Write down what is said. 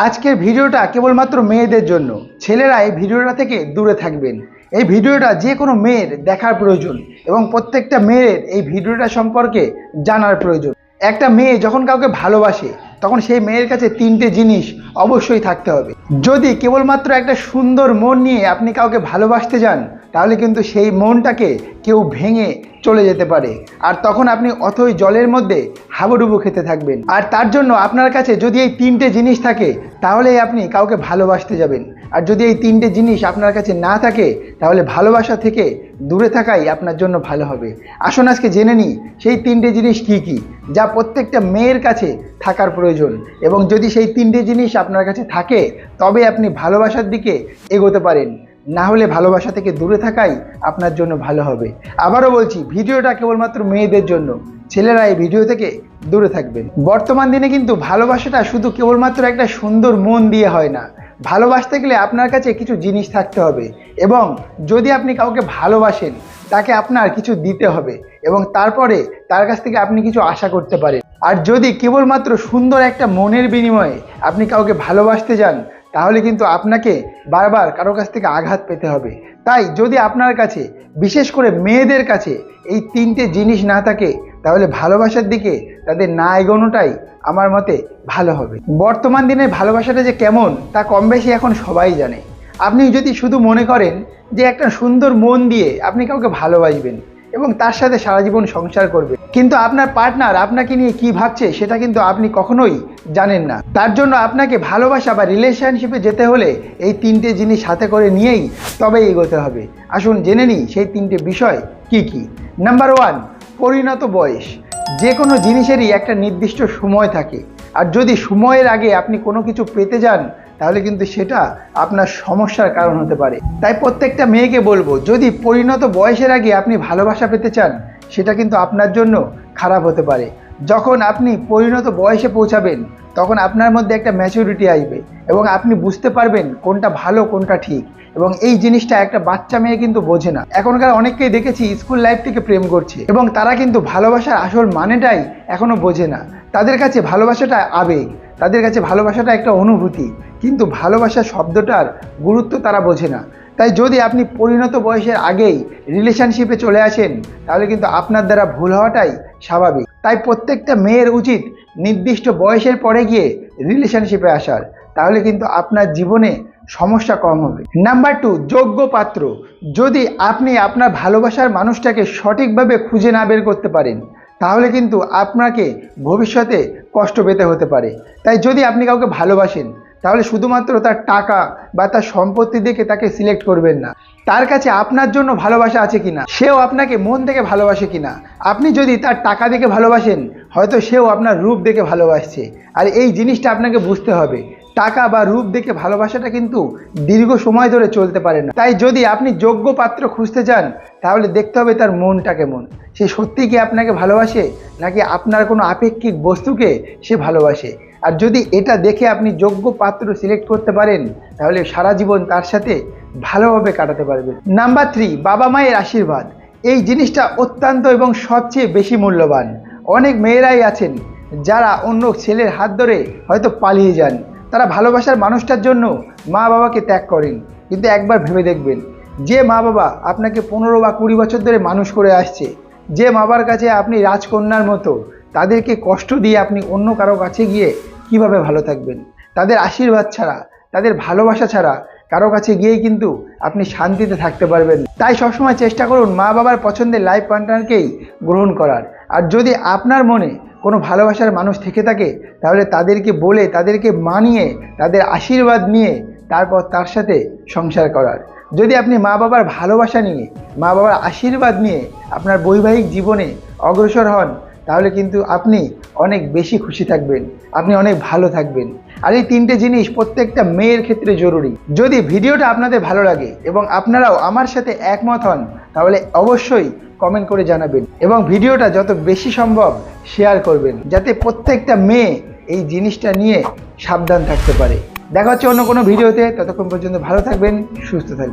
আজকের ভিডিওটা কেবলমাত্র মেয়েদের জন্য। ছেলেরা এই ভিডিওটা থেকে দূরে থাকবেন। এই ভিডিওটা যে কোনো মেয়ের দেখার প্রয়োজন এবং প্রত্যেকটা মেয়ের এই ভিডিওটা সম্পর্কে জানার প্রয়োজন। একটা মেয়ে যখন কাউকে ভালোবাসে, তখন সেই মেয়ের কাছে তিনটে জিনিস অবশ্যই থাকতে হবে। যদি কেবলমাত্র একটা সুন্দর মন নিয়ে আপনি কাউকে ভালোবাসতে যান তাহলে কিন্তু সেই মনটাকে কেউ ভেঙে চলে যেতে পারে। আর তখন আপনি অথই জলের মধ্যে হাবুডুবু খেতে থাকবেন। আর তার জন্য আপনার কাছে যদি এই তিনটে জিনিস থাকে, তাহলেই আপনি কাউকে ভালোবাসতে যাবেন। আর যদি এই তিনটে জিনিস আপনার কাছে না থাকে, তাহলে ভালোবাসা থেকে দূরে থাকাই আপনার জন্য ভালো হবে। আসুন আজকে জেনে নিই, সেই তিনটে জিনিস কি কি, যা প্রত্যেকটা মেয়ের কাছে থাকার প্রয়োজন। এবং যদি সেই তিনটে জিনিস আপনার কাছে থাকে, তবে আপনি ভালোবাসার দিকে এগোতে পারেন। না হলে ভালোবাসা থেকে দূরে থাকাই আপনার জন্য ভালো হবে। আবারও বলছি, ভিডিওটা কেবলমাত্র মেয়েদের জন্য। ছেলেরা এই ভিডিও থেকে দূরে থাকবেন বর্তমান দিনে কিন্তু ভালোবাসাটা শুধু কেবলমাত্র একটা সুন্দর মন দিয়ে হয় না। ভালোবাসতে গেলে আপনার কাছে কিছু জিনিস থাকতে হবে এবং যদি আপনি কাউকে ভালোবাসেন, তাকে আপনার কিছু দিতে হবে এবং তারপরে তার কাছ থেকে আপনি কিছু আশা করতে পারেন। আর যদি কেবলমাত্র সুন্দর একটা মনের বিনিময়ে আপনি কাউকে ভালোবাসতে যান তাহলে কিন্তু আপনাকে বারবার কারও কাছ থেকে আঘাত পেতে হবে। তাই যদি আপনার কাছে, বিশেষ করে মেয়েদের কাছে এই তিনটে জিনিস না থাকে, তাহলে ভালোবাসার দিকে তাদের না এগোনোটাই আমার মতে ভালো হবে। বর্তমান দিনের ভালোবাসাটা যে কেমন, তা কম বেশি এখন সবাই জানে। আপনি যদি শুধু মনে করেন যে একটা সুন্দর মন দিয়ে আপনি কাউকে ভালোবাসবেন এবং তার সাথে সারা জীবন সংসার করবে। কিন্তু আপনার পার্টনার আপনাকে নিয়ে কি ভাবছে, সেটা কিন্তু আপনি কখনোই জানেন না। তার জন্য আপনাকে ভালোবাসা বা রিলেশনশিপে যেতে হলে এই তিনটে জিনিস হাতে করে নিয়েই তবে এগোতে হবে। আসুন জেনে নিই সেই তিনটে বিষয় কি কি। নাম্বার ওয়ান পরিণত বয়স। যে কোনো জিনিসেরই একটা নির্দিষ্ট সময় থাকে। আর যদি সময়ের আগে আপনি কোনো কিছু পেতে যান তাহলে কিন্তু সেটা আপনার সমস্যার কারণ হতে পারে। তাই প্রত্যেকটা মেয়েকে বলব, যদি পরিণত বয়সের আগে আপনি ভালোবাসা পেতে চান, সেটা কিন্তু আপনার জন্য খারাপ হতে পারে। যখন আপনি পরিণত বয়সে পৌঁছাবেন, তখন আপনার মধ্যে একটা ম্যাচুরিটি আসবে এবং আপনি বুঝতে পারবেন কোনটা ভালো, কোনটা ঠিক এবং এই জিনিসটা একটা বাচ্চা মেয়ে কিন্তু বোঝে না। এখনকার অনেককেই দেখেছি স্কুল লাইফ থেকে প্রেম করছে এবং তারা কিন্তু ভালোবাসার আসল মানেটাই এখনও বোঝে না। তাদের কাছে ভালোবাসাটা আবেগ, তাদের কাছে ভালোবাসাটা একটা অনুভূতি। কিন্তু ভালোবাসা শব্দটার গুরুত্ব তারা বোঝে না। তাই যদি আপনি পরিণত বয়সের আগেই রিলেশনশিপে চলে আসেন, তাহলে কিন্তু আপনার দ্বারা ভুল হওয়াটাই স্বাভাবিক। তাই প্রত্যেকটা মেয়ের উচিত নির্দিষ্ট বয়সের পরে গিয়ে রিলেশনশিপে আসার। তাহলে কিন্তু আপনার জীবনে সমস্যা কম হবে। নাম্বার টু যোগ্য পাত্র। যদি আপনি আপনার ভালোবাসার মানুষটাকে সঠিকভাবে খুঁজে না বের করতে পারেন, তাহলে কিন্তু আপনাকে ভবিষ্যতে কষ্ট পেতে হতে পারে। তাই যদি আপনি কাউকে ভালোবাসেন তাহলে শুধুমাত্র তার টাকা বা তার সম্পত্তি দেখে তাকে সিলেক্ট করবেন না। তার কাছে আপনার জন্য ভালোবাসা আছে কিনা? সেও আপনাকে মন থেকে ভালোবাসে কিনা? আপনি যদি তার টাকা দেখে ভালোবাসেন, হয়তো সেও আপনার রূপ দেখে ভালোবাসছে। আর এই জিনিসটা আপনাকে বুঝতে হবে। টাকা বা রূপ দেখে ভালোবাসাটা কিন্তু দীর্ঘ সময় ধরে চলতে পারে না। তাই যদি আপনি যোগ্য পাত্র খুঁজতে চান, তাহলে দেখতে হবে তার মনটা কেমন। সে সত্যি কি আপনাকে ভালোবাসে, নাকি আপনার কোনো আপেক্ষিক বস্তুকে সে ভালোবাসে? আর যদি এটা দেখে আপনি যোগ্য পাত্র সিলেক্ট করতে পারেন, তাহলে সারা জীবন তার সাথে ভালোভাবে কাটাতে পারবেন। নাম্বার থ্রি বাবা মায়ের আশীর্বাদ। এই জিনিসটা অত্যন্ত এবং সবচেয়ে বেশি মূল্যবান। অনেক মেয়েরাই আছেন, যারা অন্য ছেলের হাত ধরে হয়তো পালিয়ে যান। তারা ভালোবাসার মানুষটার জন্য মা বাবাকে ত্যাগ করেন। কিন্তু একবার ভেবে দেখবেন, যে মা বাবা আপনাকে পনেরো বা কুড়ি বছর ধরে মানুষ করে আসছে, যে মা বাবার কাছে আপনি রাজকন্যার মতো, তাদেরকে কষ্ট দিয়ে আপনি অন্য কারও কাছে গিয়ে কীভাবে ভালো থাকবেন? তাদের আশীর্বাদ ছাড়া, তাদের ভালোবাসা ছাড়া কারও কাছে গিয়েই কিন্তু আপনি শান্তিতে থাকতে পারবেন। তাই সবসময় চেষ্টা করুন মা বাবার পছন্দের লাইফ পার্টনারকেই গ্রহণ করার। আর যদি আপনার মনে কোনো ভালোবাসার মানুষ থেকে থাকে, তাহলে তাদেরকে বলে, তাদেরকে মানিয়ে, তাদের আশীর্বাদ নিয়ে তারপর তার সাথে সংসার করার। যদি আপনি মা বাবার ভালোবাসা নিয়ে, মা বাবার আশীর্বাদ নিয়ে আপনার বৈবাহিক জীবনে অগ্রসর হন তাহলে কিন্তু আপনি অনেক বেশি খুশি থাকবেন, আপনি অনেক ভালো থাকবেন। আর এই তিনটে জিনিস প্রত্যেকটা মেয়ের ক্ষেত্রে জরুরি। যদি ভিডিওটা আপনাদের ভালো লাগে এবং আপনারাও আমার সাথে একমত হন, তাহলে অবশ্যই কমেন্ট করে জানাবেন এবং ভিডিওটা যত বেশি সম্ভব শেয়ার করবেন, যাতে প্রত্যেকটা মেয়ে এই জিনিসটা নিয়ে সাবধান থাকতে পারে। দেখা হচ্ছে অন্য কোনো ভিডিওতে, ততক্ষণ পর্যন্ত ভালো থাকবেন, সুস্থ থাকবেন।